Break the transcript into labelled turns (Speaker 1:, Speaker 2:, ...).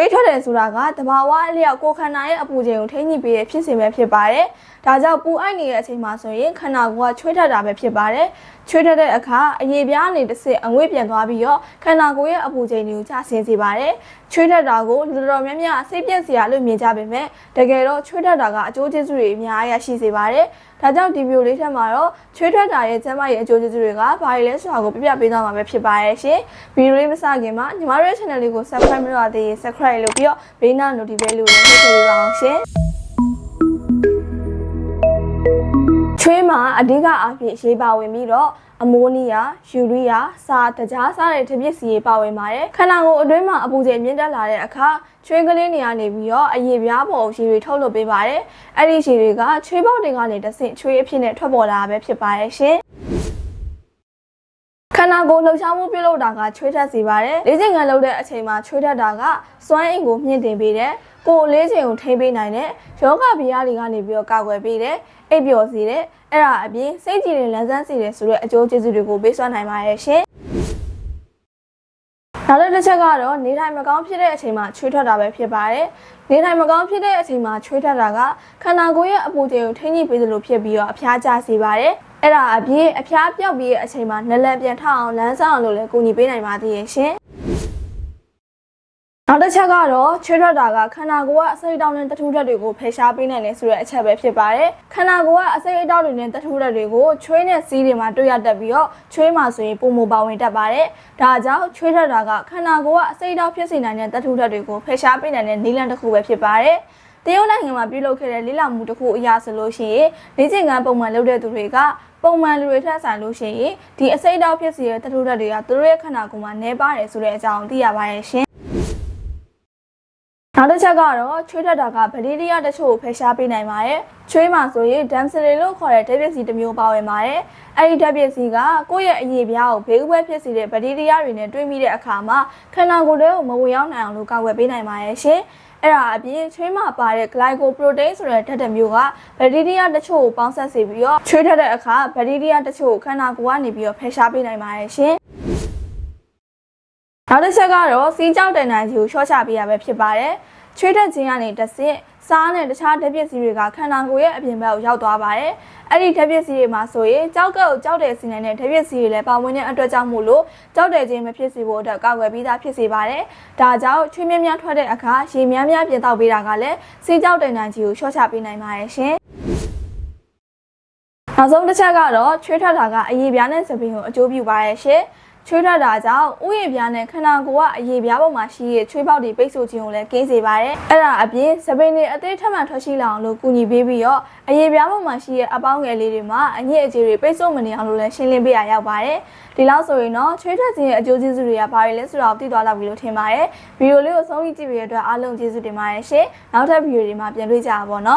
Speaker 1: ွေးထွက်တယ်ဆိုတာကတဘာဝအလျောက်ကိုယ်ခန္ဓာရဲ့အပူချိန်ကိုထိန်းညှိပေးတဲ့ဖြစ်စဉ်ပဲဖြစ်ပါတယ်။ဒါကြောင့်ပူအိုက်နေတဲ့အချိန်မှာဆိုရင်ခန္ဓာကိုယ်ကချွေးထွက်တာပဲဖြစ်ပါတယ်။ချွေးထွက်တဲ့အခါအရေပြားအနေတစ်စစ်အငွေ့ပြန်သွားပြီးတော့ခန္ဓာကိုယ်ရဲ့အပူချိန်တွေကိုကျဆင်းစေပါတယ်။ချွေးထွက်တာကိုလူတော်များများစိတ်ပြည့်စရာလို့မြင်ကြပေမဲ့တကယ်တော့ချွေးထွက်တာကအကျိုးကျေးဇူးတွေအများကြီးရရှိစေပါတယ်။ ဒါကြောင့်ဒီဗီဒီယိုလေးထက်မှာတော့ချွေးထွက်တာရဲ့ကျန်းမာရေးအကျိုးကျေးဇူးတွေကဘာတွေလဲဆိုတာကိုပြပြပေးသွားမှာပဲဖြစ်ပါရဲ့ရှင်။ဗီဒီယိုလေးမစခင်မှာညီမတို့ရဲ့ channel လေးကို subscribe မလုပ်ရသေးရင် subscribe လုပ်ပြီးတော့ဘေးနား notification လေးကိုလည်းနှိပ်ထည့်ပေးပါအောင်ရှင်။ ချွေးမှာအဓိကအားဖြင့်ရေးပါဝင်ပြီးတော့အမိုးနီးယာယူရီးယာစာတကြားစားတဲ့ထပစ္စည်းတွေပါဝင်ပါတယ်ခန္ဓာကိုယ်အတွင်းမှာအပူချိန်မြင့်တက်လာတဲ့အခါချွေးကလေးနေရာနေပြီးတော့အရေပြားပေါ်ရေတွေထုတ်လုပ်ပေးပါတယ်အဲ့ဒီရေတွေကချွေးပေါက်တွေကနေတဆင့်ချွေးအဖြစ်နဲ့ထွက်ပေါ်လာတာပဲဖြစ်ပါတယ်ရှင်ခန္ဓာကိုယ် လှုပ်ရှားမှုပြုလုပ်တာကချွေးထက်စေပါတယ်။လေးချိန်ခံလုပ်တဲ့အချိန်မှာချွေးထက်တာကစွမ်းအင်ကိုမြင့်တင်ပေးတယ်။ကိုယ်လေးချိန်ကိုထိန်းပေးနိုင်တဲ့ယောဂဗျာတွေကနေပြီးတော့ကာကွယ်ပေးတယ်။အိပ်ပျော်စေတယ်။အဲ့ဒါအပြင်စိတ်ကြည်တဲ့လန်းဆန်းစေတယ်ဆိုတဲ့အကျိုးကျေးဇူးတွေကိုပေးစွမ်းနိုင်ပါတယ်ရှင်။နောက်တစ်ချက်ကတော့နေထိုင်မကောင်းဖြစ်တဲ့အချိန်မှာချွေးထွက်တာပဲဖြစ်ပါတယ်။နေထိုင်မကောင်းဖြစ်တဲ့အချိန်မှာချွေးထွက်တာကခန္ဓာကိုယ်ရဲ့အပူချိန်ကိုထိန်းညှိပေးသလိုဖြစ်ပြီးတော့အဖျားကျစေပါတယ်။ အဲ့ဒါအပြင်အဖျားပြောက်ပြီးတဲ့အချိန်မှာနလန်ပြန်ထအောင်လမ်းဆောင်အောင်လို့လည်းကူညီပေးနိုင်ပါသေးရဲ့ရှင်။နောက်တစ်ချက်ကတော့ချွေးထွက်တာကခန္ဓာကိုယ်ကအစိတ်အတောက်နဲ့တထူးဓာတ်တွေကိုဖယ်ရှားပေးနိုင်တယ်ဆိုတဲ့အချက်ပဲဖြစ်ပါတယ်။ခန္ဓာကိုယ်ကအစိတ်အတောက်တွေနဲ့တထူးဓာတ်တွေကိုချွေးနဲ့စီးတွေမှာတွေ့ရတတ်ပြီးတော့ချွေးမှာဆိုရင်ပုံမပါဝင်တတ်ပါတယ်။ဒါကြောင့်ချွေးထွက်တာကခန္ဓာကိုယ်ကအစိတ်အတောက်ဖြစ်စေနိုင်တဲ့တထူးဓာတ်တွေကိုဖယ်ရှားပေးနိုင်တဲ့နည်းလမ်းတစ်ခုပဲဖြစ်ပါတယ်။တရုတ်နိုင်ငံမှာပြုလုပ်ခဲ့တဲ့လေ့လာမှုတစ်ခုအရဆိုလို့ရှိရင်လေ့ကျင့်ခန်းပုံမှန်လုပ်တဲ့သူတွေက ပုံမှန်လူတွေထက်ဆိုင်လို့ရှိရင်ဒီအစိတ်အတောက်ဖြစ်စေတဲ့တထူးဓာတ်တွေကသူတို့ရဲ့ခန္ဓာကိုယ်မှာနေပါတယ်ဆိုတဲ့အကြောင်းသိရပါရဲ့ရှင်။နောက်တစ်ချက်ကတော့ချွေးထွက်တာကဗလီရီယာတချို့ကိုဖယ်ရှားပေးနိုင်ပါတယ်။ချွေးမှာဆိုရင်ဒမ်စရီလို့ခေါ်တဲ့ဓာတ်ပစ္စည်းတစ်မျိုးပါဝင်ပါတယ်။အဲဒီဓာတ်ပစ္စည်းကကိုယ့်ရဲ့အရေးပြားကိုဘေးဥပွဲဖြစ်စေတဲ့ဗလီရီယာတွေနဲ့တွဲမိတဲ့အခါမှာခန္ဓာကိုယ်တွေကိုမဝင်ရောက်နိုင်အောင်လို့ကာကွယ်ပေးနိုင်ပါတယ်ရှင်။ အဲ့ဒါအပြင်ချွေးမှာပါတဲ့ glycoprotein ဆိုတဲ့ဓာတ်တစ်မျိုးကဗက်တီးရီးယားတချို့ကိုပေါင်းဆက်စေပြီးတော့ချွေးထွက်တဲ့အခါဗက်တီးရီးယားတချို့ကိုခန္ဓာကိုယ်ကနေပြီးတော့ဖယ်ရှားပေးနိုင်ပါတယ်ရှင်။နောက်တစ်ချက်ကတော့စီးကြောက်တဲ့နိုင်ကြီးကိုရှော့ချပေးရပဲဖြစ်ပါတယ်။ ချွေးတက်ခြင်းကနေတစ်ဆင့်စားနဲ့တခြားဓာတ်ပစ္စည်းတွေကခန္ဓာကိုယ်ရဲ့အပြင်ဘက်ကိုရောက်သွားပါတယ်။အဲ့ဒီဓာတ်ပစ္စည်းတွေမှာဆိုရင်ကြောက်ကကိုကြောက်တဲ့စီနိုင်တဲ့ဓာတ်ပစ္စည်းတွေလည်းပါဝင်တဲ့အတွက်ကြောင့်မို့လို့ကြောက်တဲ့ခြင်းမဖြစ်စေဖို့အတွက်ကာကွယ်ပြီးသားဖြစ်စေပါတယ်။ဒါကြောင့်ချွေးမြများထွက်တဲ့အခါရေများများပြင်တောက်ပေးတာကလည်းစီးကြောက်တဲ့နိုင်ကြီးကိုရှော့ချပေးနိုင်ပါတယ်ရှင်။နောက်ဆုံးတစ်ချက်ကတော့ချွေးထွက်တာကအရေပြားနဲ့စပင်းကိုအကျိုးပြုပါရဲ့ရှင်။ ချွေးထွက်တာကြောင့်ဥယျာဉ်ပြားနဲ့ခန္ဓာကိုယ်ကအရေပြားပေါ်မှာရှိတဲ့ချွေးပေါက်တွေပိတ်ဆို့ခြင်းကိုလည်းကင်းစေပါတယ်။အဲ့ဒါအပြင်စပင်းတွေအသေးထပ်မှန်ထွက်ရှိလာအောင်လို့ကူညီပေးပြီးတော့အရေပြားပေါ်မှာရှိတဲ့အပေါင်းငယ်လေးတွေမှာအညစ်အကြေးတွေပိတ်ဆို့မနေအောင်လို့လည်းရှင်းလင်းပေးရရောက်ပါတယ်။ဒီလောက်ဆိုရင်တော့ချွေးထွက်ခြင်းရဲ့အကျိုးကျေးဇူးတွေကဘာတွေလဲဆိုတာကိုသိသွားလောက်ပြီလို့ထင်ပါတယ်။ဗီဒီယိုလေးကိုဆုံးဖြတ်ကြည့်ပြီးတဲ့အတွက်အားလုံးကျေးဇူးတင်ပါတယ်ရှင်။နောက်ထပ်ဗီဒီယိုတွေမှာပြန်တွေ့ကြပါပါနော်